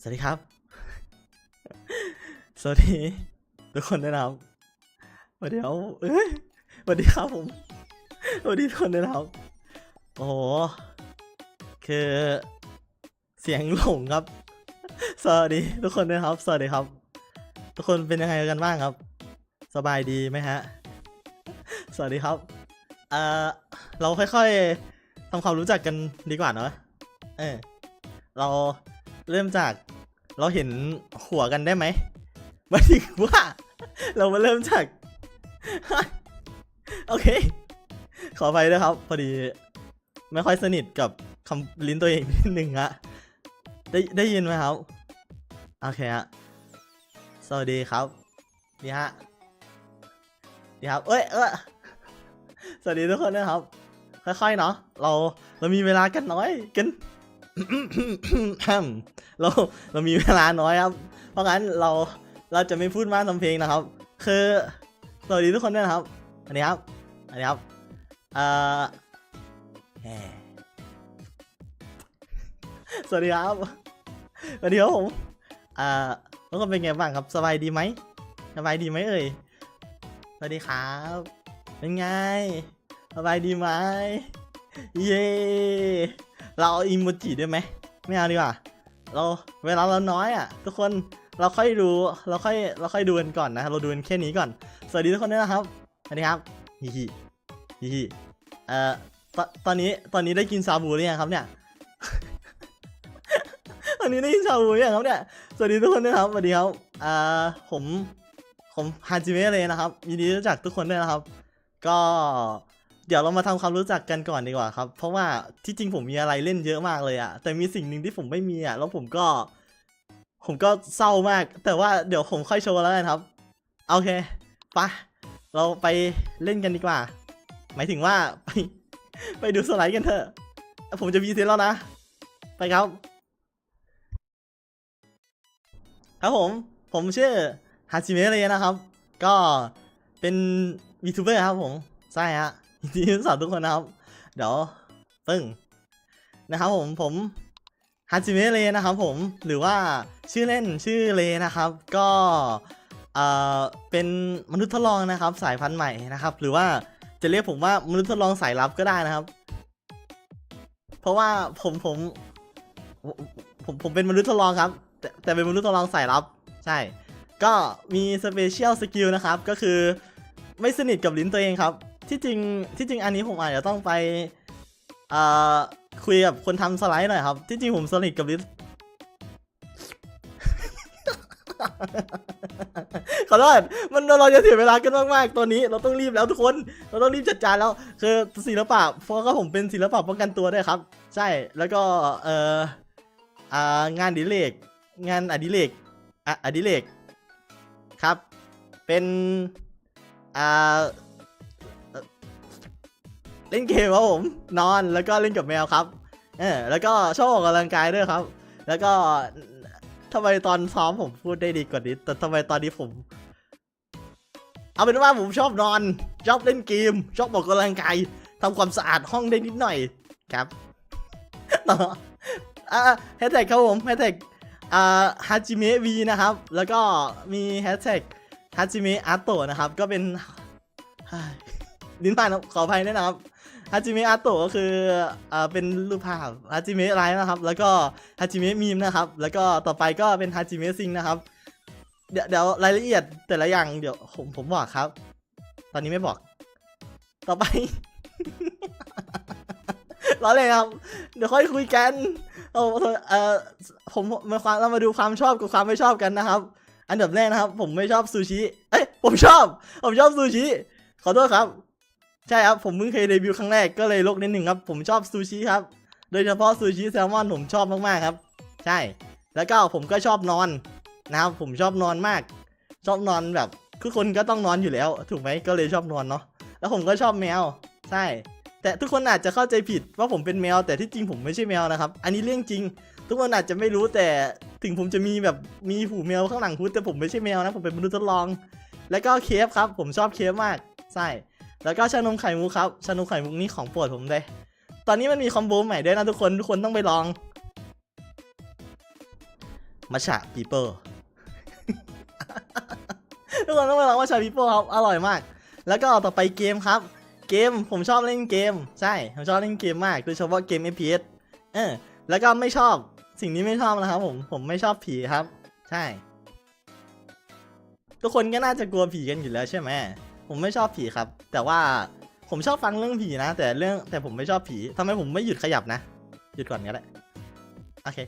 สวัสดีครับ สวัสดีทุกคนนะครับสวัสดีครับเอ้ยสวัสดีครับผมสวัสดีทุกคนนะครับ โอ้โห คือเสียงหลงครับ สวัสดีทุกคนด้วยครับ สวัสดีครับ ทุกคนเป็นยังไงกันบ้างครับ สบายดีไหมฮะ สวัสดีครับ เอ่อ เราค่อยๆ ทำความรู้จักกันดีกว่าเนอะเออเราเริ่มจากเราเห็นหัวกันได้ไหมหมายถึงว่า เรามาเริ่มจาก โอเค ขอไปด้วยครับ พอดี ไม่ค่อยสนิทกับคำลิ้นตัวเองนิดนึงฮะได้ได้ยินไหมครับ โอเคฮะสวัสดีครับนี่ฮะนี่ครับ เอ้ยเออสวัสดีทุกคนนะครับ ค่อยๆเนาะเราเรามีเวลากันน้อยกันเราเรามีเวลาน้อยครับ เพราะงั้นเราเราจะไม่พูดมากทำเพลงนะครับ คือสวัสดีทุกคนด้วยนะครับ อันนี้ครับ อันนี้ครับ เอ่อสวัสดีครับสวัสดีครับผมอ่าทุกคนเป็นไงบ้างครับ สบายดีไหมสบายดีไหมเอ่ย สวัสดีครับ เป็นไง สบายดีไหมเย้เราเอาอิโมจิได้ไหมไม่เอาดีกว่าเราเวลาเราน้อยอะ ทุกคนเราค่อยดูเราค่อยเราค่อยดูกันก่อนนะเราดูกันแค่นี้ก่อน สวัสดีทุกคนด้วยนะครับสวัสดีครับฮิฮิฮิฮิเอ่อตอนตอนนี้ตอนนี้ได้กินชาบูหรือยังครับเนี่ยตอนนี้ได้กินชาบูหรือยังครับเนี่ยสวัสดีทุกคนด้วยครับสวัสดีครับอ่าผมผมฮาจิเมะเลยนะครับยินดีรู้จักทุกคนด้วยนะครับ ก็ เดี๋ยวเรามาทำความรู้จักกันก่อนดีกว่าครับ เพราะว่าที่จริงผมมีอะไรเล่นเยอะมากเลยอะแต่มีสิ่งหนึ่งที่ผมไม่มีอะแล้วผมก็ ผมก็เศร้ามาก แต่ว่าเดี๋ยวผมค่อยโชว์แล้วกันครับโอเคไปะเราไปเล่นกันดีกว่า หมายถึงว่าไปไปดูสไลด์กันเถอะ ผมจะพีเซนแล้วนะ ไปครับ ครับผม ผมชื่อฮาจิเมะเลยนะครับ ก็เป็นวีทูเบอร์ครับผม ใช่ฮะ ยินดีต้อนรับทุกคนนะครับ เดี๋ยวปึ้งนะครับผมผมฮาจิเมะเลยนะครับผมหรือว่าชื่อเล่นชื่อเลนะครับ ก็เอ่อเป็นมนุษย์ทดลองนะครับ สายพันธุ์ใหม่นะครับ หรือว่าจะเรียกผมว่ามนุษย์ทดลองสายลับก็ได้นะครับ เพราะว่าผมผม ผมผมผมเป็นมนุษย์ทดลองครับ แต่แต่เป็นมนุษย์ทดลองสายลับ ใช่ ก็มีสเปเชียลสกิลนะครับ ก็คือไม่สนิทกับลิ้นตัวเองครับ ที่จริงที่จริงอันนี้ผมอาจจะต้องไปเอ่อคุยกับคนทำสไลด์หน่อยครับ ที่จริงผมสนิทกับลิ้นขอโทษมันเราจะเสียเวลากันมากๆตัวนี้ เราต้องรีบแล้วทุกคน เราต้องรีบจัดการแล้ว คือศิลปะเพราะก็ผมเป็นศิลปะป้องกันตัวด้วยครับ ใช่แล้วก็เอ่ออ่างานดิเลกงานอดิเลกอะอดิเลกครับ เป็นอ่า เล่นเกมครับผมนอนแล้วก็เล่นกับแมวครับเออแล้วก็ชอบออกกำลังกายด้วยครับ แล้วก็ทำไมตอนซ้อมผมพูดได้ดีกว่านี้ แต่ทำไมตอนนี้ผม เอาเป็นว่าผมชอบนอน ชอบเล่นเกม ชอบออกกำลังกายทำความสะอาดห้องได้นิดหน่อยครับต่ออ่าแฮชแท็กครับผมแฮชแท็กอ่าฮาจิเมะวีนะครับ แล้วก็มีแฮชแท็กฮาจิเมะอาโตะนะครับ ก็เป็นลิ้นพันขออภัยด้วยนะครับ ฮาจิเมะอาโตะก็คืออ่าเป็นรูปภาพฮาจิเมะไลน์นะครับ แล้วก็ฮาจิเมะมีมนะครับ แล้วก็ต่อไปก็เป็นฮาจิเมะซิงนะครับ เดี๋ยวเดี๋ยวรายละเอียดแต่ละอย่างเดี๋ยวผมผมบอกครับ ตอนนี้ไม่บอก ต่อไป รอเลยครับ เดี๋ยวค่อยคุยกันเอาเออผมมาความเรามาดูความชอบกับความไม่ชอบกันนะครับ อันดับแรกนะครับ ผมไม่ชอบซูชิ เอ้ยผมชอบ ผมชอบซูชิ ขอโทษครับ ใช่ครับ ผมเพิ่งเคยเดบิวครั้งแรกก็เลยลกนิดหนึ่งครับ ผมชอบซูชิครับ โดยเฉพาะซูชิแซลมอนผมชอบมากๆครับ ใช่ แล้วก็ผมก็ชอบนอนนะครับผมชอบนอนมาก ชอบนอนแบบคือคนก็ต้องนอนอยู่แล้ว ถูกไหมก็เลยชอบนอนเนาะแล้วผมก็ชอบแมว ใช่ แต่ทุกคนอาจจะเข้าใจผิดว่าผมเป็นแมว แต่ที่จริงผมไม่ใช่แมวนะครับ อันนี้เรื่องจริง ทุกคนอาจจะไม่รู้แต่ถึงผมจะมีแบบมีหูแมวข้างหลังพุดแต่ผมไม่ใช่แมวนะผมเป็นมนุษย์ทดลอง แล้วก็เคฟครับ ผมชอบเคฟมากใช่ แล้วก็ชานมไข่มุกครับชานมไข่มุกนี่ของโปรดผมเลย ตอนนี้มันมีคอมโบใหม่ด้วยนะทุกคนทุกคนต้องไปลองมัช a ปีเปอร์ทุกคนต้องไปลองมัช a ปีเปอร์ครับอร่อยมาก แล้วก็ต่อไปเกมครับ เกมผมชอบเล่นเกม ใช่ผมชอบเล่นเกมมากโดยเฉพาะเกม FPS เออแล้วก็ไม่ชอบสิ่งนี้ไม่ชอบนะครับผมผมไม่ชอบผีครับ ใช่ ทุกคนก็น่าจะกลัวผีกันอยู่แล้วใช่ไหม ผมไม่ชอบผีครับ แต่ว่าผมชอบฟังเรื่องผีนะ แต่เรื่องแต่ผมไม่ชอบผีทำไมผมไม่หยุดขยับนะ หยุดก่อนก็ได้โอเค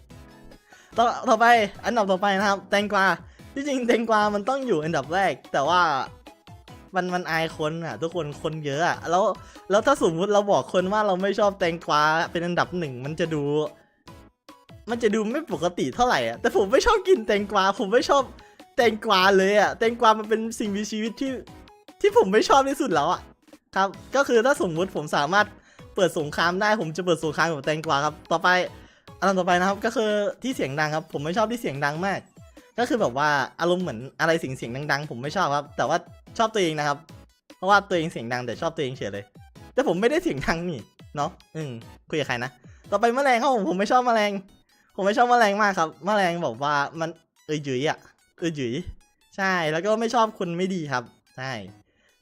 ต่อต่อไปอันดับต่อไปนะครับ แตงกวาที่จริงแตงกวามันต้องอยู่อันดับแรก แต่ว่ามันมันอายคนอะ ทุกคนคนเยอะอะแล้วแล้วถ้าสมมติเราบอกคนว่าเราไม่ชอบแตงกวาเป็นอันดับหนึ่งมันจะดู มันจะดูไม่ปกติเท่าไหร่อะแต่ผมไม่ชอบกินแตงกวาผมไม่ชอบแตงกวาเลยอะแตงกวามันเป็นสิ่งมีชีวิตที่ ที่ผมไม่ชอบที่สุดแล้วอะครับ ก็คือถ้าสมมุติผมสามารถเปิดสงครามได้ผมจะเปิดสงครามกับแตงกวาครับ ต่อไปอันต่อไปนะครับ ก็คือที่เสียงดังครับ ผมไม่ชอบที่เสียงดังมาก ก็คือแบบว่าอารมณ์เหมือนอะไรเสียงเสียงดังๆ ผมไม่ชอบครับ แต่ว่าชอบตัวเองนะครับ เพราะว่าตัวเองเสียงดังแต่ชอบตัวเองเฉยเลย แต่ผมไม่ได้เสียงดังนี่เนาะอืมคุยกับใครนะต่อไปแมลงครับผมผมไม่ชอบแมลง ผมไม่ชอบแมลงมากครับแมลงบอกว่ามันเออหยุยอะเออหยุยใช่แล้วก็ไม่ชอบคนไม่ดีครับใช่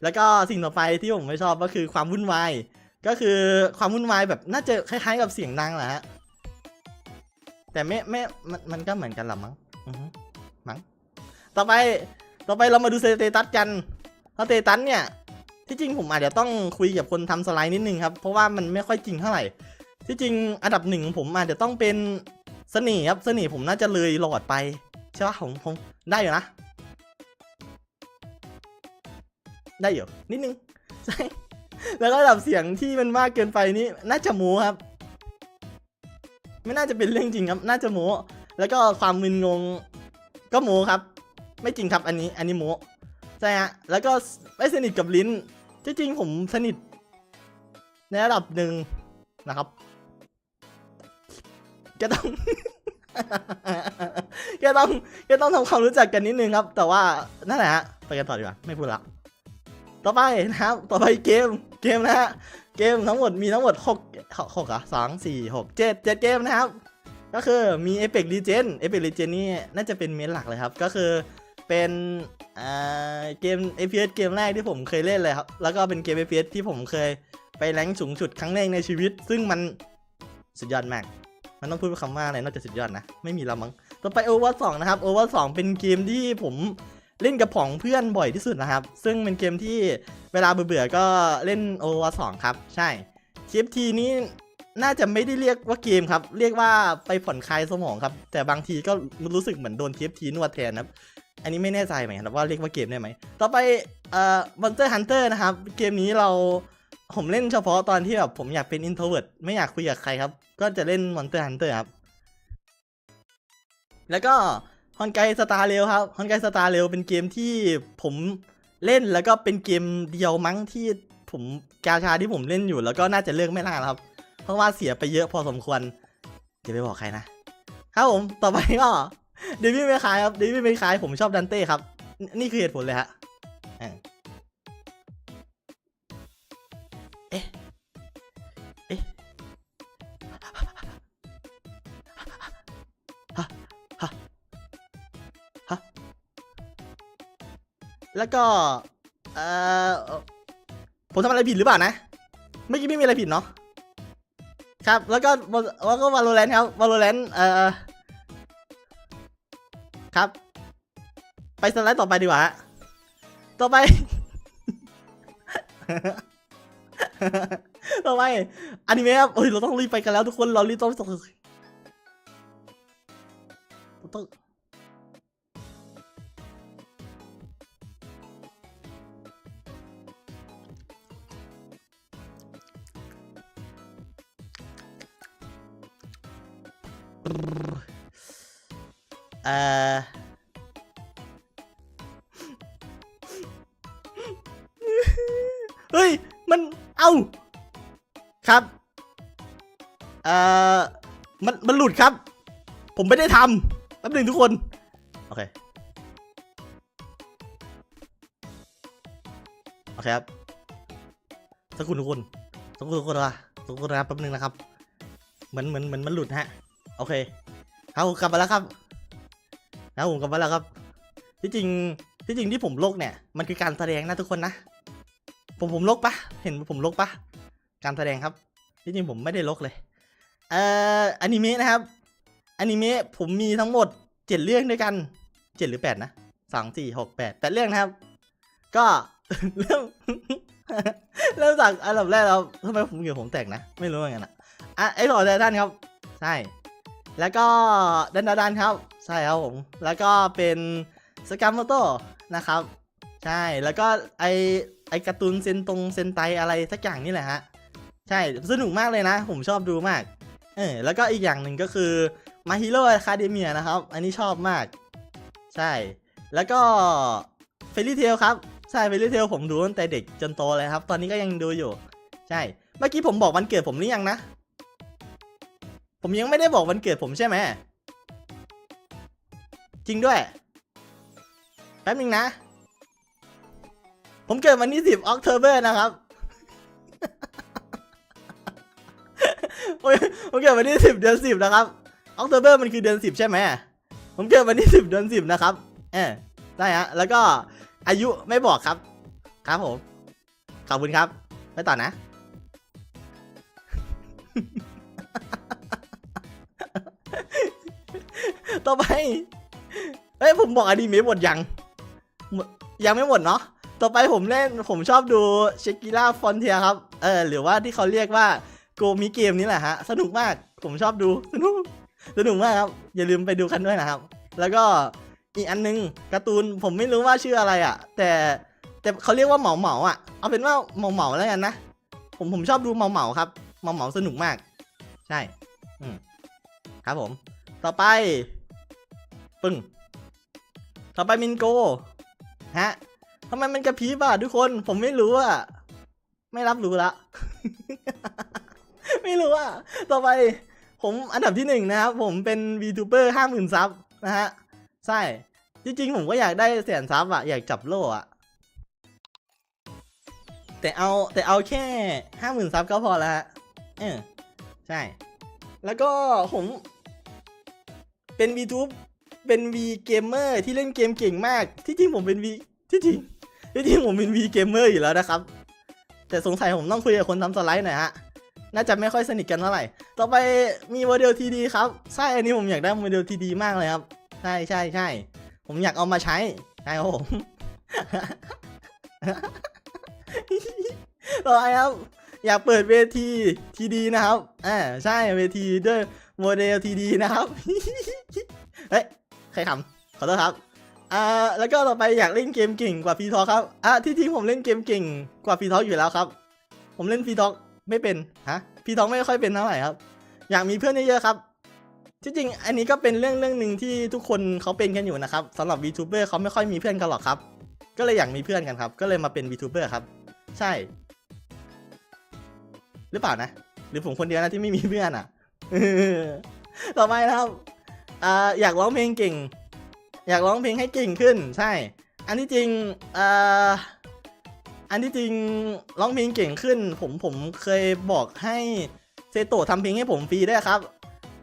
แล้วก็สิ่งต่อไปที่ผมไม่ชอบก็คือความวุ่นวาย ก็คือความวุ่นวายแบบน่าจะคล้ายๆกับเสียงดังแหละฮะ แต่ไม่ไม่มันมันก็เหมือนกันหรอมั้งมั้ง ต่อไปต่อไปเรามาดูสเตตัสกันสเตตัสเนี่ย ที่จริงผมอาจจะต้องคุยกับคนทำสไลด์นิดนึงครับ เพราะว่ามันไม่ค่อยจริงเท่าไหร่ ที่จริงอันดับหนึ่งผมอาจจะต้องเป็นเสน่ห์ครับ เสน่ห์ผมน่าจะเลยหลอดไปใช่ปะผมผมได้อยู่นะ ได้อยู่นิดนึงใช่แล้วก็ระดับเสียงที่มันมากเกินไปนี่น่าจะโม้ครับ ไม่น่าจะเป็นเรื่องจริงครับ น่าจะโม้แล้วก็ความมึนงงก็โม้ครับ ไม่จริงครับอันนี้อันนี้โม้ใช่ฮะแล้วก็ไม่สนิทกับลิ้นที่จริงผมสนิทในระดับหนึ่งนะครับก็ต้องก็ต้องก็ต้องทำความรู้จักกันนิดนึงครับ แต่ว่านั่นแหละฮะไปกันต่อดีกว่าไม่พูดละ ต่อไปนะครับ ต่อไปเกม เกมนะฮะ เกมทั้งหมดมีทั้งหมด6 6อะสองสี่หกเจ็ดเจ็ดเกมนะครับ ก็คือมีเอ Apex Legend Apex Legend นี่น่าจะเป็นเมนหลักเลยครับ ก็คือเป็นเกม FPS เกมแรกที่ผมเคยเล่นเลยครับ แล้วก็เป็นเกม FPS ที่ผมเคยไปแรงค์สูงสุดครั้งแรกในชีวิต ซึ่งมันสุดยอดมาก มันต้องพูดคำว่าอะไรนอกจากสุดยอดนะ ไม่มีและมั้ง ต่อไป Over 2 นะครับ Over 2 เป็นเกมที่ผม เล่นกับผองเพื่อนบ่อยที่สุดนะครับ ซึ่งเป็นเกมที่เวลาเบื่อๆก็เล่น Overwatch 2ครับ ใช่ TFT นี้น่าจะไม่ได้เรียกว่าเกมครับ เรียกว่าไปผ่อนคลายสมองครับ แต่บางทีก็รู้สึกเหมือนโดน TFT นวดแทนครับ อันนี้ไม่แน่ใจเหมือนกันว่าเรียกว่าเกมได้ไหม ต่อไปเอ่อ Monster Hunter นะครับ เกมนี้เราผมเล่นเฉพาะตอนที่แบบผมอยากเป็น introvert ไม่อยากคุยกับใครครับ ก็จะเล่น Monster Hunter ครับ แล้วก็ ฮอนไกสตาร์เรลครับฮอนไกสตาร์เรลเป็นเกมที่ผมเล่นแล้วก็เป็นเกมเดียวมั้งที่ผมกาชาที่ผมเล่นอยู่ แล้วก็น่าจะเลิกไม่นานครับ เพราะว่าเสียไปเยอะพอสมควรอย่าไปบอกใครนะครับผมต่อไปก็เดวิดไม่ขายครับเดวิดไม่ขายผมชอบดันเต้ครับนนี่คือเหตุผลเลยฮะ แล้วก็เออผมทำอะไรผิดหรือเปล่านะเมื่อกี้ไม่มีอะไรผิดเนาะครับแล้วก็แล้วก็ Valorant ครับ Valorant เอ่อครับ ไปสไลด์ต่อไปดีกว่าต่อไป ต่อไปอนิเมะครับโอ้ยเราต้องรีบไปกันแล้วทุกคนเรารีบต้องต้องต้อง เอ่อเฮ้ย มันเอ้า ครับ เอ่อ มัน มันหลุดครับ ผมไม่ได้ทำแป๊บหนึงทุกคน โอเค โอเคครับสักคุณทุกคนสักคุณทุกคนว่าทุกคนนะครับแป๊บนึงนะครับ เหมือน เหมือน เหมือน มันหลุดฮะ โอเคเอากลับมาแล้วครับเอาผมกลับมาแล้วครับ ที่จริงที่จริงที่ผมโลกเนี่ยมันคือการแสดงนะทุกคนนะผมผมลกปะเห็นผมลกปะการแสดงครับ ที่จริงผมไม่ได้ลกเลย เอ่ออนิเมะนะครับอนิเมะผมมีทั้งหมดเจ็ดเรื่องด้วยกันเจ็ดหรือแปดนะสองสี่หกแปดแปดเรื่องนะครับ ก็เริ่มเริ่มจากอันดับแรกแล้วทำไมผมเหงื่อผมแตกนะ ไม่รู้เหมือนกันอะอะไอ้หลอดไททันครับ ใช่ แล้วก็ดันดาดันครับ ใช่ครับผม แล้วก็เป็นสกามโมโตนะครับ ใช่ แล้วก็ไอไอการ์ตูนเซนตรงเซนไตอะไรสักอย่างนี่แหละฮะ ใช่ สนุกมากเลยนะ ผมชอบดูมาก เออ แล้วก็อีกอย่างหนึ่งก็คือ My Hero Academia นะครับ อันนี้ชอบมาก ใช่ แล้วก็ Fairy Tail ครับ ใช่ Fairy Tail ผมดูตั้งแต่เด็กจนโตเลยครับ ตอนนี้ก็ยังดูอยู่ ใช่ เมื่อกี้ผมบอกวันเกิดผมหรือยังนะ ผมยังไม่ได้บอกวันเกิดผมใช่ไหม จริงด้วย แป๊บนึงนะ ผมเกิดวันที่10ออกเทอร์เบอร์นะครับโอ้ยผมเกิดวันที่10เดือน10นะครับออกเทอร์เบอร์มันคือเดือน10ใช่ไหม ผมเกิดวันที่10เดือน10นะครับ เออได้ฮะ แล้วก็อายุไม่บอกครับ ครับผม ขอบคุณครับ ไปต่อนะ ต่อไปเอ้ย ผมบอกอดีเมะหมดยัง ยังไม่หมดเนาะ ต่อไปผมเล่น ผมชอบดูเชกิล่าฟอนเทียครับ เออ หรือว่าที่เขาเรียกว่าโกมิเกมนี่แหละฮะ สนุกมาก ผมชอบดู สนุก สนุกมากครับ อย่าลืมไปดูกันด้วยนะครับ แล้วก็อีกอันนึงการ์ตูนผมไม่รู้ว่าชื่ออะไรอะ แต่แต่เขาเรียกว่าเหมาเหมาอะ เอาเป็นว่าเหมาเหมาแล้วกันนะ ผมผมชอบดูเหมาเหมาครับ เหมาเหมาสนุกมาก ใช่ อืมครับผม ต่อไป ปึ้ง ต่อไปมินโก ฮะทำไมมันกระพริบอะทุกคน ผมไม่รู้อะ ไม่รับรู้ละ ไม่รู้อะ ต่อไป ผมอันดับที่หนึ่งนะครับ ผมเป็น VTuber ห้าหมื่นซับนะฮะ ใช่ จริงๆ ผมก็อยากได้แสนซับอะ อยากจับโล่อะ แต่เอาแต่เอาแค่ห้าหมื่นซับก็พอละเออ ใช่ แล้วก็ผมเป็น VTube เป็น V Gamer ที่เล่นเกมเก่งมาก ที่จริงผมเป็น V ที่จริงที่จริงผมเป็น V Gamer อยู่แล้วนะครับ แต่สงสัยผมต้องคุยกับคนทำสไลด์หน่อยฮะน่าจะไม่ค่อยสนิทกันเท่าไหร่ ต่อไปมีโมเดลทีดีครับ ใช่ อันนี้ผมอยากได้โมเดลทีดีมากเลยครับ ใช่ใช่ใช่ ผมอยากเอามาใช้ ใช่ครับผมต่อไปครับ อยากเปิดเวทีทีดีนะครับ อ่า ใช่ เวทีด้วยโมเดลทีดีนะครับ เฮ้ย ใครขำขอโทษครับอ่าแล้วก็ต่อไปอยากเล่นเกมเก่งกว่าพีทอครับอะที่จริงผมเล่นเกมเก่งกว่าพีทออยู่แล้วครับ ผมเล่นพีทอไม่เป็นฮะพีทอไม่ค่อยเป็นเท่าไหร่ครับ อยากมีเพื่อนเยอะๆครับที่จริงอันนี้ก็เป็นเรื่องเรื่องหนึ่งที่ทุกคนเขาเป็นกันอยู่นะครับสำหรับ VTuber เขาไม่ค่อยมีเพื่อนกันหรอกครับ ก็เลยอยากมีเพื่อนกันครับ ก็เลยมาเป็น VTuber ครับ ใช่ หรือเปล่านะ หรือผมคนเดียวนะที่ไม่มีเพื่อนอะต่อไปนะครับ อ่าอยากร้องเพลงเก่ง อยากร้องเพลงให้เก่งขึ้น ใช่ อันที่จริงอ่าอันที่จริงร้องเพลงเก่งขึ้น ผมผมเคยบอกให้เซโตะทำเพลงให้ผมฟรีได้วยครับ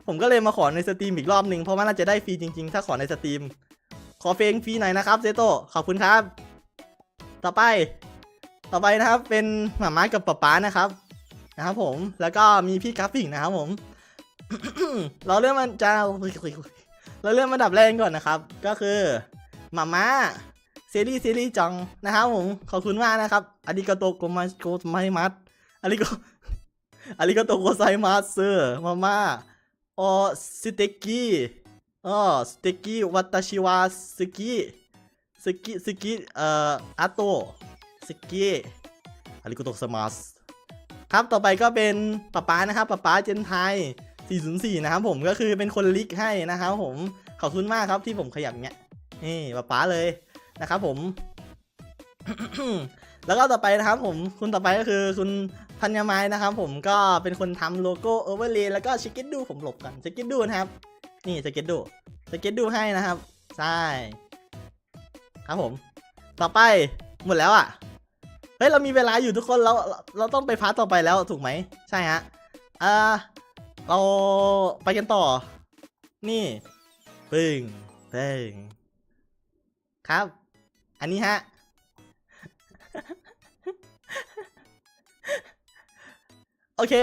ผมก็เลยมาขอในสตรีมอีกรอบหนึ่งเพราะว่าน่าจะได้ฟรีจริง ๆ ถ้าขอในสตรีม ขอเพลงฟรีหน่อยนะครับเซโตะขอบคุณครับ ต่อไป ต่อไปนะครับเป็นหมาม้ากับป๊าป๊านะครับนะครับผมแล้วก็มีพี่กราฟิกนะครับผม เราเริ่มมันจะเราเริ่มอันดับแรกก่อนนะครับ ก็คือหมาม่าเซรีเซรีส์จังนะครับผมขอบคุณมากนะครับอาริกาโตโกมาโกไมมัสอาริโกอาริกาโตโกไซมัสเซอร์มาม่าโอสเตกกี้อ๋อสเตกกี้วัตชิวาสกิสกิสกิเอ่ออาโตสกิอาริกาโตสมัสครับต่อไปก็เป็นป๊าป๊านะครับป๊าป๊าเจนไทย 404 นะครับผมก็คือเป็นคนลิกให้นะครับผมขอบคุณมากครับที่ผมขยับเงี้ยนี่ป๊าป๊าเลยนะครับผม แล้วก็ต่อไปนะครับผมคุณต่อไปก็คือคุณพันยาไม้นะครับผมก็เป็นคนทำโลโก้โอเวอร์เลย์แล้วก็สเก็ตดูผมหลบกันสเก็ตดูนะครับ นี่สเก็ตดูสเก็ตดูให้นะครับ ใช่ ครับผม ต่อไปหมดแล้วอะเฮ้ยเรามีเวลาอยู่ทุกคนเราเราเราต้องไปพาร์ทต่อไปแล้วถูกไหมใช่ฮะอ่า เราไปกันต่อ นี่ ปึ้งปึ้งครับ อันนี้ฮะ โอเค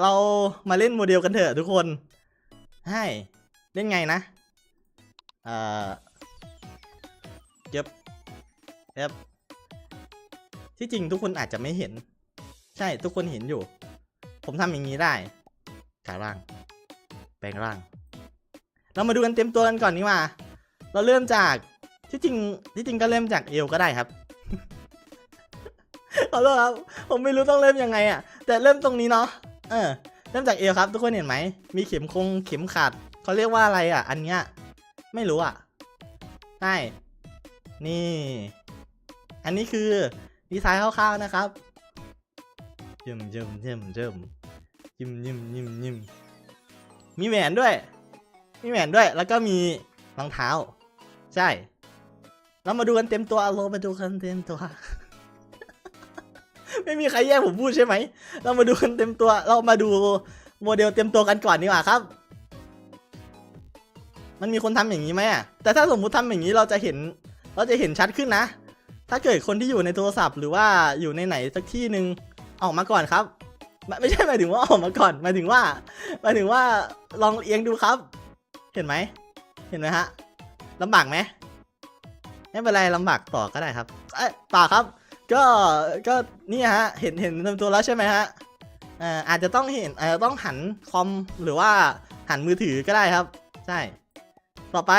เรามาเล่นโมเดลกันเถอะทุกคนใช่เล่นไงนะเอ่อเย็บเย็บที่จริงทุกคนอาจจะไม่เห็น ใช่ทุกคนเห็นอยู่ ผมทำอย่างนี้ได้ กลายร่าง แปลงร่าง เรามาดูกันเต็มตัวกันก่อนนี่ว่า เราเริ่มจากที่จริงที่จริงก็เริ่มจากเอวก็ได้ครับขอโทษครับผมไม่รู้ต้องเริ่มยังไงอะ แต่เริ่มตรงนี้เนาะเออ เริ่มจากเอวครับ ทุกคนเห็นไหม มีเข็มคงเข็มขัดเขาเรียกว่าอะไรอะ อันเนี้ยไม่รู้อะใช่นี่ อันนี้คือดีไซน์คร่าวๆนะครับเยิมเยิมเยิมเยิม ยิมยิมยิมยิมมีแหวนด้วย มีแหวนด้วย แล้วก็มีรองเท้า ใช่ เรามาดูกันเต็มตัวเรามาดูกันเต็มตัว ไม่มีใครแย่งผมพูดใช่ไหม เรามาดูกันเต็มตัว เรามาดูโมเดลเต็มตัวกันก่อนดีกว่าครับ มันมีคนทำอย่างนี้ไหมอะแต่ถ้าสมมุติทำอย่างนี้เราจะเห็น เราจะเห็นชัดขึ้นนะ ถ้าเกิดคนที่อยู่ในโทรศัพท์ หรือว่าอยู่ในไหนสักที่หนึ่งออกมาก่อนครับ ไม่ไม่ใช่หมายถึงว่าออกมาก่อนหมายถึงว่าหมายถึงว่าลองเอียงดูครับ เห็นไหมเห็นไหมฮะลำบากไหมไม่เป็นไรลำบากต่อก็ได้ครับเอ้ยเปล่าครับ ก็ก็นี่ฮะ เห็นเห็นเต็มตัวแล้วใช่ไหมฮะอ่าอาจจะต้องเห็นอาจจะต้องหันคอมหรือว่าหันมือถือก็ได้ครับ ใช่ ต่อไป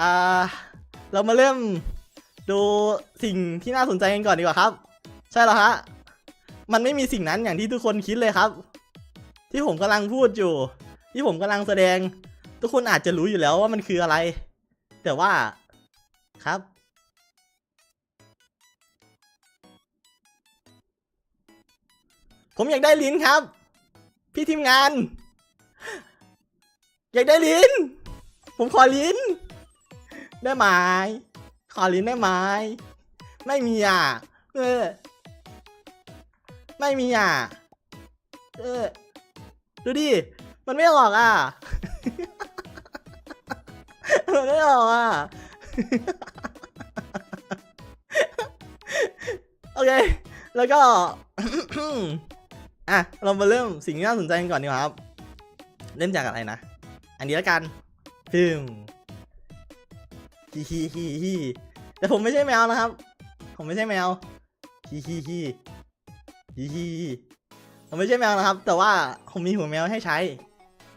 อ่าเรามาเริ่มดูสิ่งที่น่าสนใจกันก่อนดีกว่าครับ ใช่แล้วฮะ มันไม่มีสิ่งนั้นอย่างที่ทุกคนคิดเลยครับ ที่ผมกำลังพูดอยู่ ที่ผมกำลังแสดง ทุกคนอาจจะรู้อยู่แล้วว่ามันคืออะไร แต่ว่าครับ ผมอยากได้ลิ้นครับ พี่ทีมงาน อยากได้ลิ้น ผมขอลิ้น ได้ไหมขอลิ้นได้ไหมไม่มีอะ เออ ไม่มีอะ เออ ดูดิ มันไม่ออกอะ มันไม่ออกอะ โอเค แล้วก็ อะ เรามาเริ่มสิ่งที่น่าสนใจกันก่อนดีกว่าครับ เริ่มจากอะไรนะ อันนี้แล้วกันฟิมฮีฮีฮีฮีแต่ผมไม่ใช่แมวนะครับ ผมไม่ใช่แมวฮีฮีฮี ฮีฮีผมไม่ใช่แมวนะครับ แต่ว่าผมมีหัวแมวให้ใช้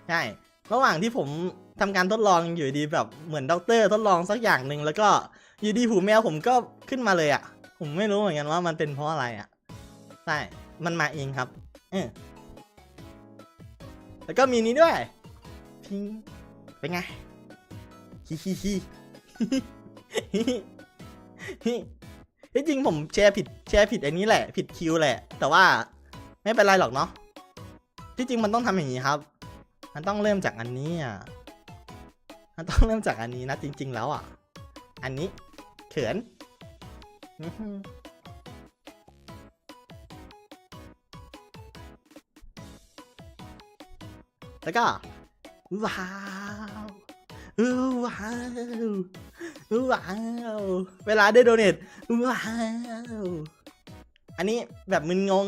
ใช่ระหว่างที่ผมทำการทดลองอยู่ดีแบบเหมือนด็อกเตอร์ทดลองสักอย่างหนึ่งแล้วก็อยู่ดีหูแมวผมก็ขึ้นมาเลยอะ่ะ ผมไม่รู้เหมือนกันว่ามันเป็นเพราะอะไรอะ่ะใช่มันมาเองครับเออแล้วก็มีนี้ด้วยพิงเป็นไงฮิฮิฮิฮิฮิ ที่จริงผมแชร์ผิดแชร์ผิดอันนี้แหละ ผิดคิวแหละ แต่ว่าไม่เป็นไรหรอกเนาะที่จริงมันต้องทำอย่างนี้ครับ มันต้องเริ่มจากอันนี้อะมันต้องเริ่มจากอันนี้นะจริง ๆ แล้วอะ อันนี้เขินอื้อหือแล้วก็ว้าวว้าว ว้าวเวลาได้โดเนทว้าวอันนี้แบบมึนงง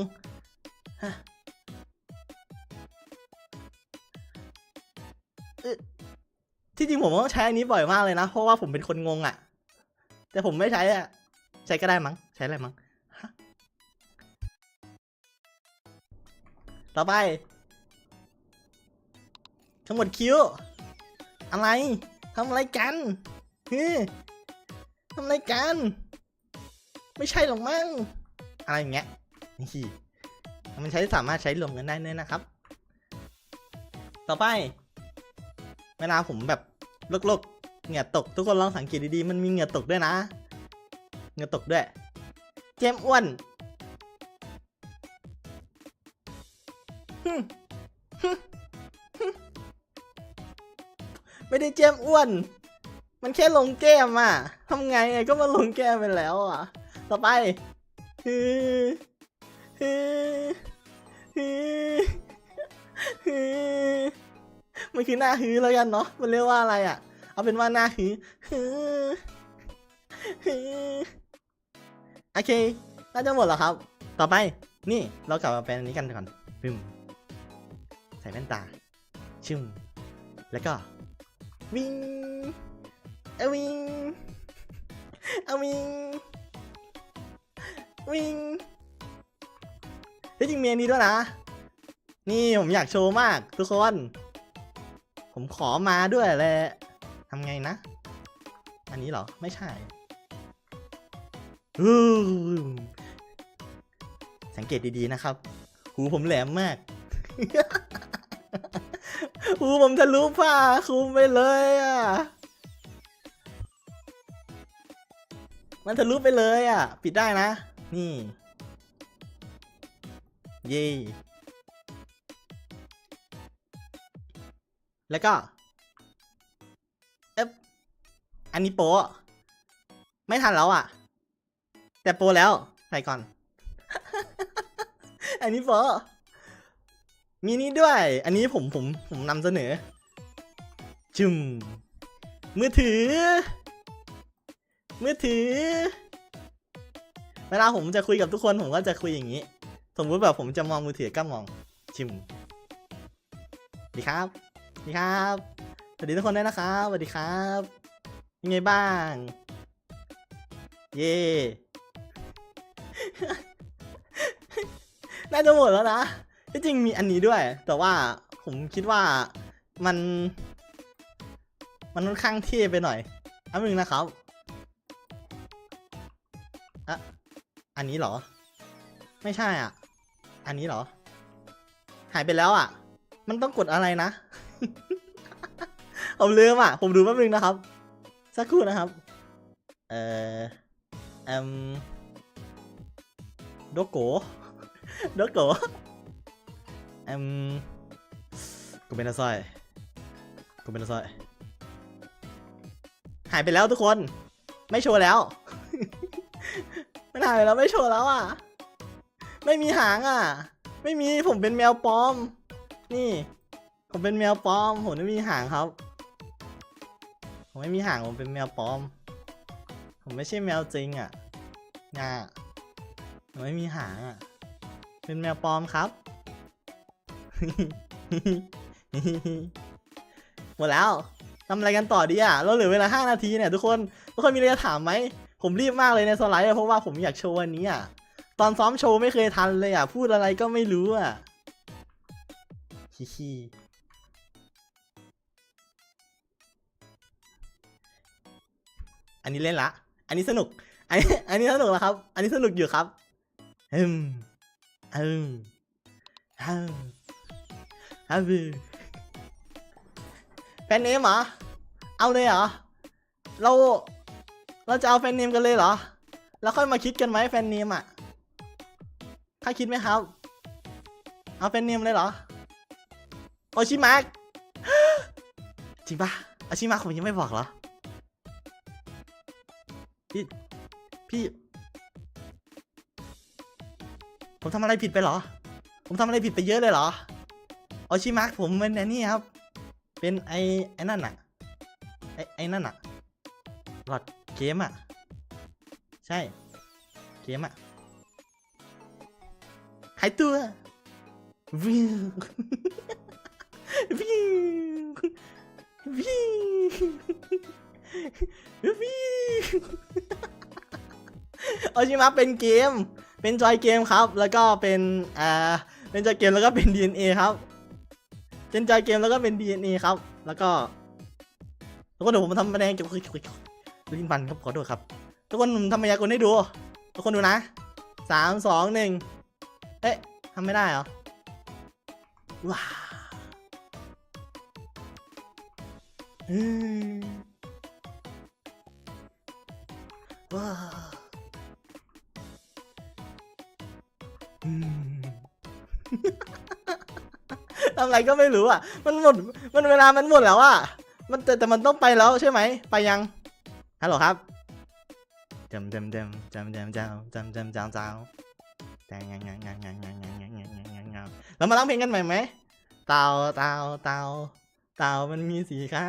ที่จริงผมต้องใช้อันนี้บ่อยมากเลยนะ เพราะว่าผมเป็นคนงงอะ่ะ แต่ผมไม่ใช้อะ่ะ ใช้ก็ได้มั้ง ใช้อะไรมั้งต่อไปทั้งหมดคิวอะไรทำอะไรกัน เฮ้ยทำอะไรกัน ไม่ใช่หรอกมั้งอะไรอย่างเงี้ยนี่มันใช้สามารถใช้รวมกันได้เลยนะครับ ต่อไป เวลาผมแบบลกๆเหงื่อตก ทุกคนลองสังเกตดีๆ มันมีเหงื่อตกด้วยนะเหงื่อตกด้วย เจมอ้วนหึหึหึไม่ได้เจมอ้วน มันแค่ลงแก้มอะทำไงก็มาลงแก้มไปแล้วอะ ต่อไปฮือฮือฮือฮือมันคือหน้าฮือแล้วกันเนาะ มันเรียกว่าอะไรอะ เอาเป็นว่าหน้าฮือฮือฮือโอเค น่าจะหมดแล้วครับ ต่อไป นี่เรากลับมาเป็นอันนี้กันก่อนปึ้มใส่แว่นตา ชึ่มแล้วก็วิ่ง เอาวิ่งเอาวิ่งวิ่งที่จริงเมีอันนี้ด้วยนะ นี่ผมอยากโชว์มากทุกคน ผมขอมาด้วยแหละทำไงนะ อันนี้เหรอ ไม่ใช่สังเกตดีๆนะครับ หูผมแหลมมาก หูผมทะลุผ้าคลุมไปเลยอะ มันทะลุไปเลยอะ ปิดได้นะ นี่ เย่แล้วก็เอ๊บอันนี้โปะไม่ทันแล้วอะ แต่โปแล้ว ใส่ก่อน อันนี้โปมีนี้ด้วย อันนี้ผมผมผมนำเสนอ จุ่มมือถือ มือถือ เวลาผมจะคุยกับทุกคนผมก็จะคุยอย่างนี้ สมมุติแบบผมจะมองมือถือก็มองชิมสวัสดีครับสวัสดีครับสวัสดีทุกคนด้วยนะครับสวัสดีครับ ยังไงบ้าง เย่น่าจะหมดแล้วนะที่จริงมีอันนี้ด้วย แต่ว่าผมคิดว่ามัน มันค่อนข้างเท่ไปหน่อยอันนึงนะครับ อันนี้เหรอ ไม่ใช่อะ อันนี้เหรอ หายไปแล้วอะ มันต้องกดอะไรนะ ผมลืมอะ ผมดูแป๊บนึงนะครับ สักครู่นะครับ เอ่อเอ็มโดโกโดโกเอ็มกูเป็นอะไรซกูเป็นอะไรซหายไปแล้วทุกคน ไม่โชว์แล้ว มันหายไปแล้วไม่โชว์แล้วอะ ไม่มีหางอะ ไม่มีผมเป็นแมวปลอม นี่ ผมเป็นแมวปลอม ผมไม่มีหางครับ ผมไม่มีหางผมเป็นแมวปลอม ผมไม่ใช่แมวจริงอะง่าผมไม่มีหางอะ เป็นแมวปลอมครับหมดแล้วทำอะไรกันต่อดีอะ เราเหลือเวลา 5 นาทีเนี่ยทุกคน ทุกคนมีอะไรจะถามไหม ผมรีบมากเลยในสไลด์เพราะว่าผมอยากโชว์อันนี้อะตอนซ้อมโชว์ไม่เคยทันเลยอะ พูดอะไรก็ไม่รู้อะฮิฮิอันนี้เล่นละ อันนี้สนุก อันนี้อันนี้สนุกแล้วครับ อันนี้สนุกอยู่ครับอืมอืมอืมอืมแฟนเนมเหรอ เอาเลยเหรอ เรา เราจะเอาแฟนเนมกันเลยเหรอ แล้วค่อยมาคิดกันไหมแฟนเนมอะถ้าคิดไหมครับ เอาแฟนเนมเลยเหรอ โอชิมาร์กจริงปะโอชิมาร์กผมยังไม่บอกเหรอ พี่ พี่ ผมทำอะไรผิดไปเหรอ ผมทำอะไรผิดไปเยอะเลยเหรอ โอชิมาร์กผมเป็นไอ้นี่ครับ เป็นไอ้ไอ้นั่นอะไอ้ไอ้นั่นอะหลอด เกมอะใช่ เกมอะหายตัววิววิววิววิวโอชิมะเป็นเกม เป็นจอยเกมครับ แล้วก็เป็น อ่า เป็นจอยเกมแล้วก็เป็น DNA ครับเป็นจอยเกมแล้วก็เป็น DNA ครับ แล้วก็ทุกคนเดี๋ยวผมทำแสดงเกี่ยวกับ ลิ้นพันครับขอโทษครับ ทุกคนทำมายากลให้ดู ทุกคนดูนะสามสองหนึ่งเอ๊ะทำไม่ได้เหรอ ว้าว้าทำอะไรก็ไม่รู้อะ มันหมด มันเวลามันหมดแล้วอะ มันแต่แต่มันต้องไปแล้วใช่ไหม ไปยัง ฮัลโหลครับจำจำจำจำจำจำจำจำจำจำแต่งงงงงงงงงงงงงงงเรามาร้องเพลงกันใหม่ไหมเต่าเต่าเต่าเต่ามันมีสีขา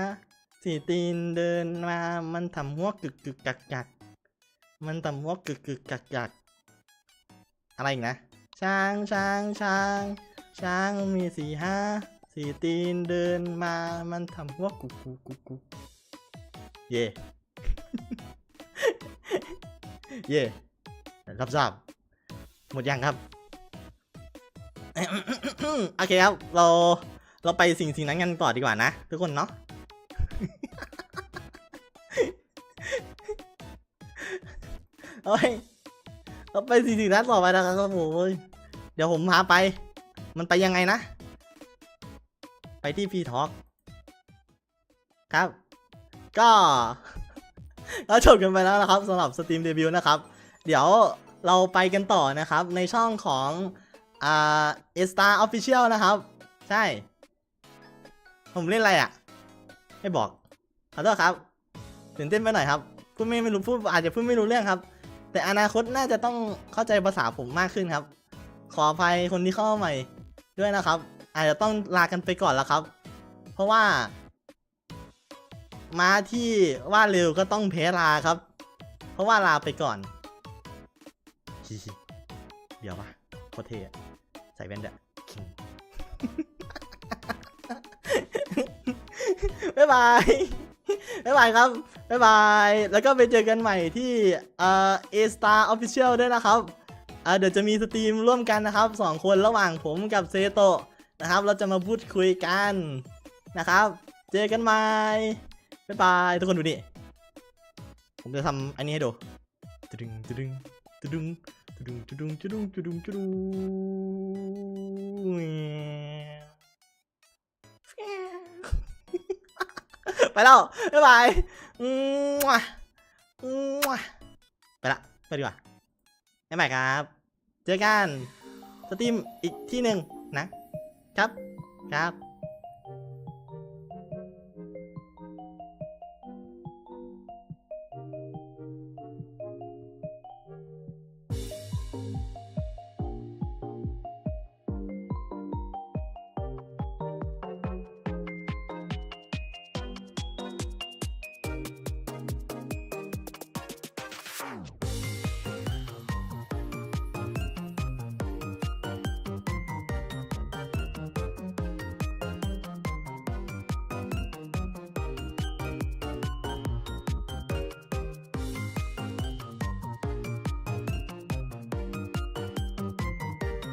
สีตีนเดินมา มันทำหัวกึกกึกกักกักมันทำหัวกึกกึกกักกักอะไรอีกนะช้างช้างช้างช้างมีสี่ห้าสีตีนเดินมา มันทำหัวกุกกุกกุกกุกเย่ เย่รับทราบ หมดยังครับ โอเคครับ เราเราไปสิ่งสิ่งนั้นกันต่อดีกว่านะ ทุกคนเนาะโอ้ยเราไปสิ่งสิ่งนั้นต่อไปนะครับผมเดี๋ยวผมพาไป มันไปยังไงนะ ไปที่พีทอกครับ ก็ เราจบกันไปแล้วนะครับสำหรับสตรีมเดบิวต์นะครับ เดี๋ยวเราไปกันต่อนะครับในช่องของอ่าเอสตาออฟฟิเชียลนะครับ ใช่ ผมเล่นอะไรอะ ไม่บอกขอโทษครับตื่นเต้นไปหน่อยครับพูดไม่ไม่รู้พูดอาจจะพูดไม่รู้เรื่องครับ แต่อนาคตน่าจะต้องเข้าใจภาษาผมมากขึ้นครับ ขออภัยคนที่เข้ามาใหม่ด้วยนะครับ อาจจะต้องลากันไปก่อนแล้วครับ เพราะว่า ม้าที่ว่าเร็วก็ต้องแพ้ลาครับ เพราะว่าลาไปก่อน เดี๋ยวปะโคตรเทใส่แว่นด้วยคิงบ๊ายบาย บ๊ายบายครับ บ๊ายบาย แล้วก็ไปเจอกันใหม่ที่เอ่อ A Star Official ด้วยนะครับอ่าเดี๋ยวจะมีสตรีมร่วมกันนะครับสองคนระหว่างผมกับเซโตะนะครับ เราจะมาพูดคุยกันนะครับ เจอกันใหม่ บ๊ายบายทุกคนดูนี่ ผมจะทำอันนี้ให้ดูตึดึงตึดึงตึดึงตึดึงตึดึงตึดึงตึดึงตึดึงไปแล้ว บ๊ายบายอืมอืมไปละ ไปดีกว่าบ๊ายบายครับ เจอกัน สตรีมอีกที่หนึ่งนะ ครับ ครับ